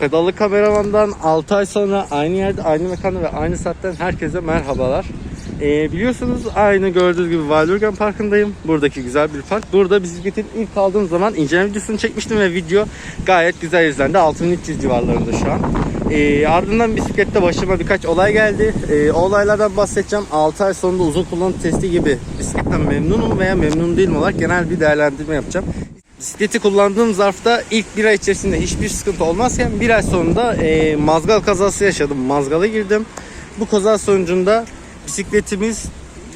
Pedallı kameramandan 6 ay sonra aynı yerde, aynı mekanda ve aynı saatten herkese merhabalar. Ee, biliyorsunuz aynı gördüğünüz gibi Valurgen Parkı'ndayım. Buradaki güzel bir park. Burada bisikletin ilk aldığım zaman inceleme videosunu çekmiştim ve video gayet güzel izlendi. 6300 civarlarında şu an. Ee, ardından bisiklette başıma birkaç olay geldi. Ee, olaylardan bahsedeceğim. 6 ay sonunda uzun kullanım testi gibi bisikletten memnunum veya memnun değilim olarak genel bir değerlendirme yapacağım. Bisikleti kullandığım zarfta ilk bir ay içerisinde hiçbir sıkıntı olmazken bir ay sonunda e, mazgal kazası yaşadım. Mazgala girdim. Bu kaza sonucunda bisikletimiz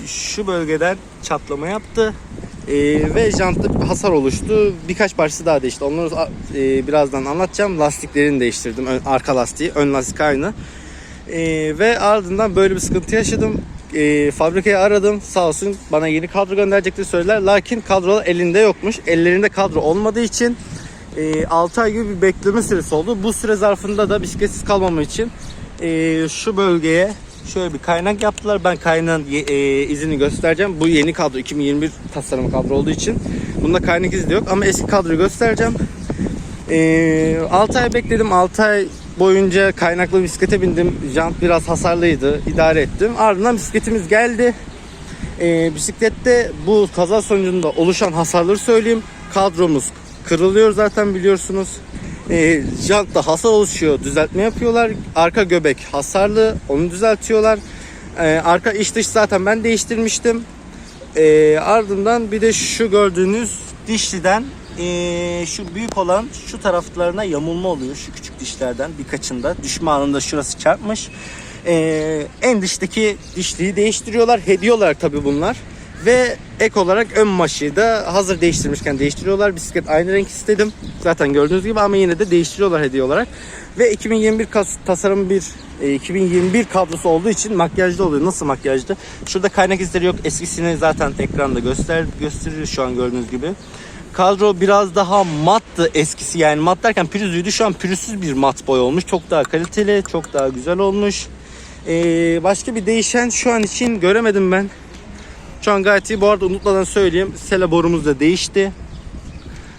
şu bölgeden çatlama yaptı. E, ve jantta hasar oluştu. Birkaç parçası daha değişti. Onları e, birazdan anlatacağım. Lastiklerini değiştirdim. Ön- arka lastiği, ön lastik aynı. E, ve ardından böyle bir sıkıntı yaşadım. E, fabrikayı aradım. Sağ olsun bana yeni kadro gönderecekleri söylediler. Lakin kadro elinde yokmuş. Ellerinde kadro olmadığı için e, 6 ay gibi bir bekleme süresi oldu. Bu süre zarfında da bisikletsiz kalmamam için e, şu bölgeye şöyle bir kaynak yaptılar. Ben kaynağın ye- e, izini göstereceğim. Bu yeni kadro 2021 tasarımı kadro olduğu için bunda kaynak izi de yok ama eski kadroyu göstereceğim. Ee, 6 ay bekledim. 6 ay boyunca kaynaklı bisiklete bindim. Jant biraz hasarlıydı. idare ettim. Ardından bisikletimiz geldi. Ee, bisiklette bu kaza sonucunda oluşan hasarları söyleyeyim. Kadromuz kırılıyor zaten biliyorsunuz. Ee, jantta hasar oluşuyor. Düzeltme yapıyorlar. Arka göbek hasarlı. Onu düzeltiyorlar. Ee, arka iç dış zaten ben değiştirmiştim. Ee, ardından bir de şu gördüğünüz dişliden ee, şu büyük olan şu taraflarına yamulma oluyor şu küçük dişlerden birkaçında düşme anında şurası çarpmış. Ee, en dıştaki dişliği değiştiriyorlar hediye olarak tabi bunlar ve ek olarak ön maşayı da hazır değiştirmişken değiştiriyorlar. Bisiklet aynı renk istedim. Zaten gördüğünüz gibi ama yine de değiştiriyorlar hediye olarak. Ve 2021 kas- tasarım bir e, 2021 kadrosu olduğu için makyajlı oluyor. Nasıl makyajlı? Şurada kaynak izleri yok. Eskisini zaten ekranda göster gösteriyor şu an gördüğünüz gibi. Kadro biraz daha mattı eskisi yani mat derken pürüzlüydü. Şu an pürüzsüz bir mat boy olmuş. Çok daha kaliteli, çok daha güzel olmuş. Ee, başka bir değişen şu an için göremedim ben. Şu an gayet iyi. Bu arada unutmadan söyleyeyim. Sele borumuz da değişti.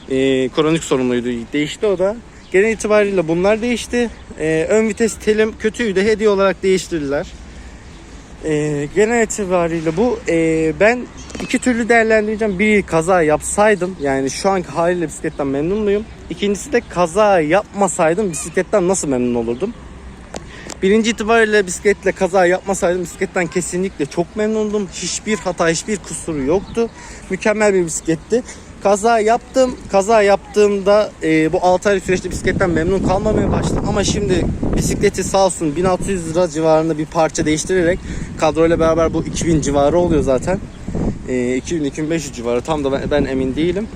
Ee, kronik sorunluydu. Değişti o da. Genel itibariyle bunlar değişti. Ee, ön vites telim kötüydü. Hediye olarak değiştirdiler. Ee, genel itibariyle bu. Ee, ben iki türlü değerlendireceğim. Biri kaza yapsaydım yani şu anki haliyle bisikletten memnun muyum? İkincisi de kaza yapmasaydım bisikletten nasıl memnun olurdum? Birinci itibariyle bisikletle kaza yapmasaydım bisikletten kesinlikle çok memnundum. Hiçbir hata, hiçbir kusuru yoktu. Mükemmel bir bisikletti. Kaza yaptım. Kaza yaptığımda e, bu 6 aylık süreçte bisikletten memnun kalmamaya başladım. Ama şimdi bisikleti sağ olsun 1600 lira civarında bir parça değiştirerek kadroyla beraber bu 2000 civarı oluyor zaten. E, 2000-2500 civarı tam da ben, ben emin değilim.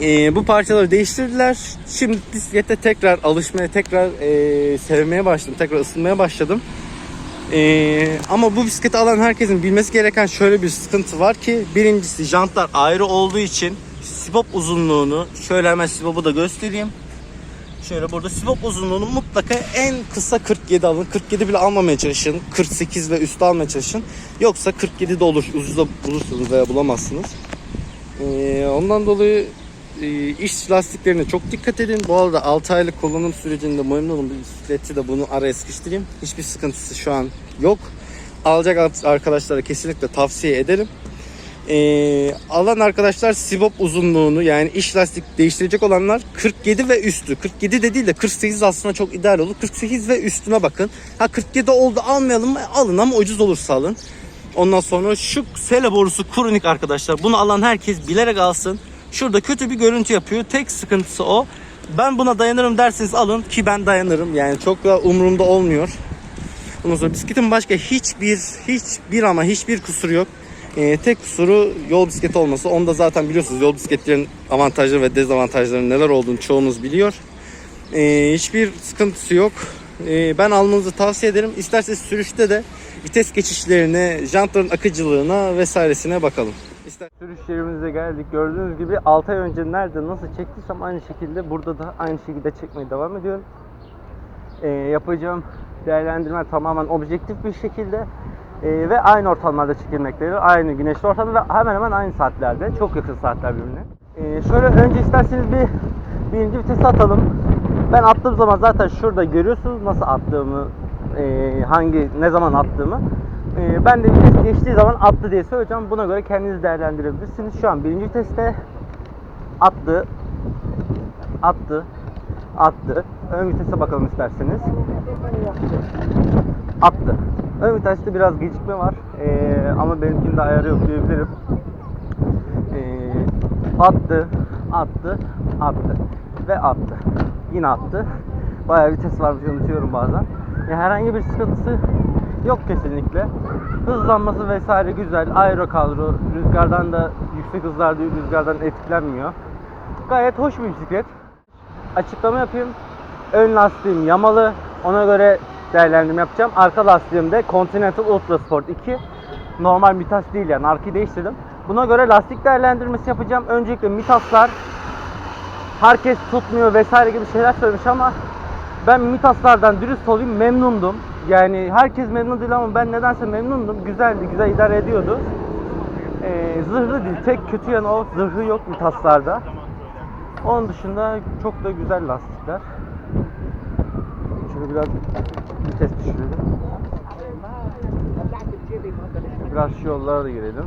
Ee, bu parçaları değiştirdiler. Şimdi bisiklete tekrar alışmaya, tekrar e, sevmeye başladım. Tekrar ısınmaya başladım. Ee, ama bu bisikleti alan herkesin bilmesi gereken şöyle bir sıkıntı var ki birincisi jantlar ayrı olduğu için sibop uzunluğunu şöyle hemen sibobu da göstereyim. Şöyle burada sibop uzunluğunu mutlaka en kısa 47 alın. 47 bile almamaya çalışın. 48 ve üstü almaya çalışın. Yoksa 47 de olur. Ucuzda bulursunuz veya bulamazsınız. Ee, ondan dolayı e, iç lastiklerine çok dikkat edin. Bu arada 6 aylık kullanım sürecinde memnunum. Bir bisikleti de bunu araya sıkıştırayım. Hiçbir sıkıntısı şu an yok. Alacak arkadaşlara kesinlikle tavsiye ederim. Ee, alan arkadaşlar sibop uzunluğunu yani iç lastik değiştirecek olanlar 47 ve üstü. 47 de değil de 48 aslında çok ideal olur. 48 ve üstüne bakın. Ha 47 oldu almayalım mı? Alın ama ucuz olursa alın. Ondan sonra şu sele borusu kronik arkadaşlar. Bunu alan herkes bilerek alsın. Şurada kötü bir görüntü yapıyor. Tek sıkıntısı o. Ben buna dayanırım derseniz alın ki ben dayanırım. Yani çok da umurumda olmuyor. Ondan sonra bisikletin başka hiçbir hiçbir ama hiçbir kusuru yok. Ee, tek kusuru yol bisikleti olması. Onu da zaten biliyorsunuz yol bisikletlerin avantajları ve dezavantajları neler olduğunu çoğunuz biliyor. Ee, hiçbir sıkıntısı yok. Ee, ben almanızı tavsiye ederim. İsterseniz sürüşte de vites geçişlerine, jantların akıcılığına vesairesine bakalım. İster sürüş geldik. Gördüğünüz gibi 6 ay önce nerede nasıl çektiysem aynı şekilde burada da aynı şekilde çekmeye devam ediyorum. Ee, yapacağım değerlendirme tamamen objektif bir şekilde ee, ve aynı ortamlarda çekilmektedir. Aynı güneşli ortamda ve hemen hemen aynı saatlerde. Çok yakın saatler birbirine. Ee, şöyle önce isterseniz bir birinci vitesi atalım. Ben attığım zaman zaten şurada görüyorsunuz nasıl attığımı, e, hangi ne zaman attığımı. E, ben de vites geçtiği zaman attı diye söyleyeceğim. Buna göre kendiniz değerlendirebilirsiniz. Şu an birinci testte attı, attı, attı. Ön vitese bakalım isterseniz. Attı. Ön viteste biraz gecikme var. E, ama benimkinde ayarı yok diyebilirim. E, attı, attı, attı ve attı. Yine attı. Bayağı vites varmış unutuyorum bazen. Ya herhangi bir sıkıntısı yok kesinlikle. Hızlanması vesaire güzel. Aero kadro. Rüzgardan da yüksek hızlarda rüzgardan etkilenmiyor. Gayet hoş bir bisiklet. Açıklama yapayım. Ön lastiğim yamalı. Ona göre değerlendirme yapacağım. Arka lastiğim de Continental Ultra Sport 2. Normal Mitas değil yani. Arkayı değiştirdim. Buna göre lastik değerlendirmesi yapacağım. Öncelikle Mitaslar herkes tutmuyor vesaire gibi şeyler söylemiş ama ben Mitaslardan dürüst olayım memnundum. Yani herkes memnun değil ama ben nedense memnundum. Güzeldi, güzel idare ediyordu. Ee, zırhlı değil. Tek kötü yanı o. Zırhı yok Mitaslarda. Onun dışında çok da güzel lastikler. Şöyle biraz vites düşürelim. Biraz şu yollara da girelim.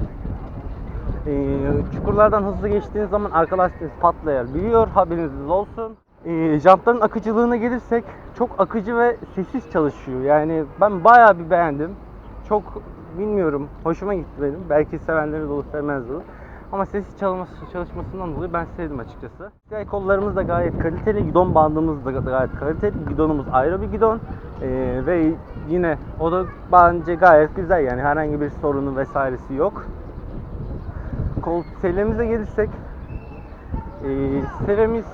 Ee, çukurlardan hızlı geçtiğiniz zaman arka lastiğiniz patlayabiliyor. Haberiniz olsun. Ee, jantların akıcılığına gelirsek çok akıcı ve sessiz çalışıyor. Yani ben bayağı bir beğendim. Çok bilmiyorum. Hoşuma gitti benim. Belki sevenleri de olur, sevmez olur. Ama sessiz çalışması, çalışmasından dolayı ben sevdim açıkçası. Sky kollarımız da gayet kaliteli. Gidon bandımız da gayet kaliteli. Gidonumuz ayrı bir gidon. Ee, ve yine o da bence gayet güzel yani herhangi bir sorunu vesairesi yok. Kol selemize gelirsek e, selemiz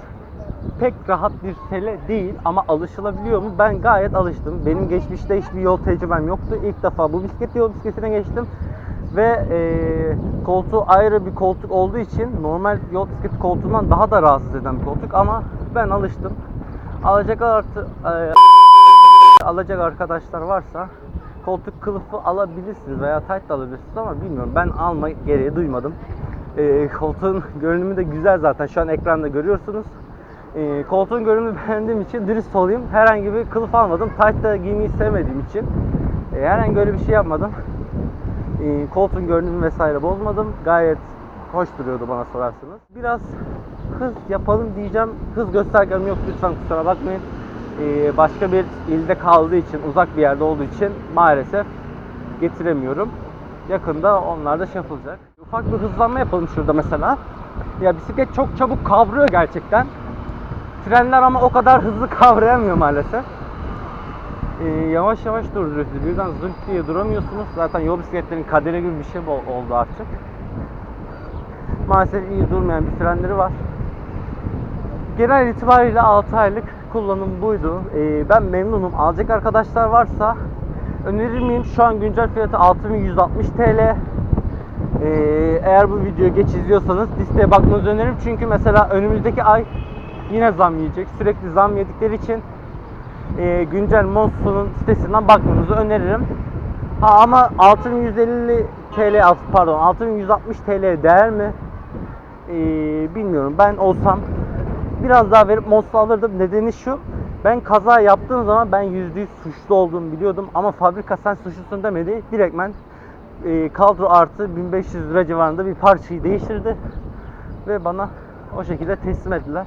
pek rahat bir sele değil ama alışılabiliyor mu? Ben gayet alıştım. Benim geçmişte hiçbir yol tecrübem yoktu. İlk defa bu bisiklet yol bisikletine geçtim. Ve e, koltuğu ayrı bir koltuk olduğu için normal yol bisikleti koltuğundan daha da rahatsız eden bir koltuk ama ben alıştım. Alacak artı e, alacak arkadaşlar varsa koltuk kılıfı alabilirsiniz veya tight alabilirsiniz ama bilmiyorum ben alma gereği duymadım. E, koltuğun görünümü de güzel zaten şu an ekranda görüyorsunuz. E, koltuğun görünümünü beğendiğim için dürüst olayım. Herhangi bir kılıf almadım. Tight da giymeyi sevmediğim için e, herhangi öyle bir şey yapmadım. E, koltuğun görünümü vesaire bozmadım. Gayet hoş duruyordu bana sorarsanız. Biraz hız yapalım diyeceğim. Hız göstergem yok lütfen kusura bakmayın. E, başka bir ilde kaldığı için, uzak bir yerde olduğu için maalesef getiremiyorum. Yakında onlar da şey yapılacak. Ufak bir hızlanma yapalım şurada mesela. Ya bisiklet çok çabuk kavruyor gerçekten. Frenler ama o kadar hızlı kavrayamıyor maalesef. Ee, yavaş yavaş duruyoruz. Birden zınk diye duramıyorsunuz. Zaten yol bisikletlerin kaderi gibi bir şey oldu artık. Maalesef iyi durmayan bir frenleri var. Genel itibariyle 6 aylık kullanım buydu. Ee, ben memnunum. Alacak arkadaşlar varsa önerir miyim? Şu an güncel fiyatı 6160 TL. Ee, eğer bu videoyu geç izliyorsanız listeye bakmanızı öneririm. Çünkü mesela önümüzdeki ay yine zam yiyecek. Sürekli zam yedikleri için e, güncel Monster'ın sitesinden bakmanızı öneririm. Ha ama 6150 TL pardon 6160 TL değer mi? Ee, bilmiyorum. Ben olsam biraz daha verip Monster alırdım. Nedeni şu. Ben kaza yaptığım zaman ben %100 suçlu olduğumu biliyordum ama fabrika sen suçlusun demedi. Direktmen e, kadro artı 1500 lira civarında bir parçayı değiştirdi ve bana o şekilde teslim ettiler.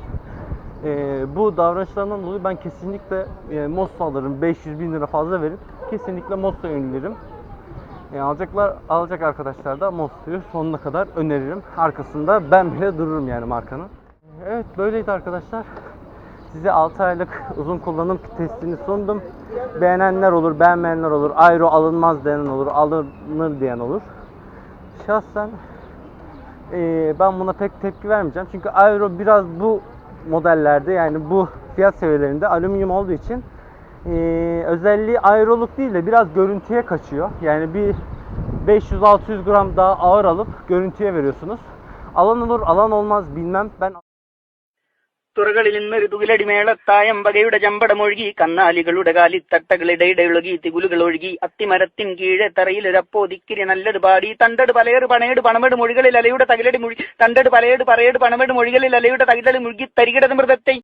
E, bu davranışlarından dolayı ben kesinlikle e, Mosta alırım. 500 bin lira fazla verip kesinlikle Mosta öneririm. E, alacaklar alacak arkadaşlar da Mosta'yı sonuna kadar öneririm. Arkasında ben bile dururum yani markanın. Evet böyleydi arkadaşlar. Size 6 aylık uzun kullanım testini sundum. Beğenenler olur, beğenmeyenler olur. Aero alınmaz diyen olur, alınır diyen olur. Şahsen eee, ben buna pek tepki vermeyeceğim. Çünkü Aero biraz bu modellerde yani bu fiyat seviyelerinde alüminyum olduğu için eee, özelliği aeroluk değil de biraz görüntüye kaçıyor. Yani bir 500-600 gram daha ağır alıp görüntüye veriyorsunuz. Alan olur, alan olmaz bilmem. Ben തുറകളിൽ നിന്ന് തുകിലടിമേളത്തായം വകയുടെ ചമ്പടമൊഴുകി കന്നാലികളുടെ കാലിത്തട്ടകളിടയിടയൊഴുകി തികുലുകൾ ഒഴുകി അത്തിമരത്തിൻ കീഴെ തറയിലൊരപ്പോ തിക്കിരി നല്ലത് പാടി തണ്ടട് പലയേട് പണയേട് പണമെട് മൊഴികളിൽ അലയുടെ തകിലടി മുഴി തണ്ടട് പലയേട് പറയേട് പണമെട് മൊഴികളിൽ അലയുടെ തകിലടി മുഴുകി തരികിടത് മൃഗത്തെ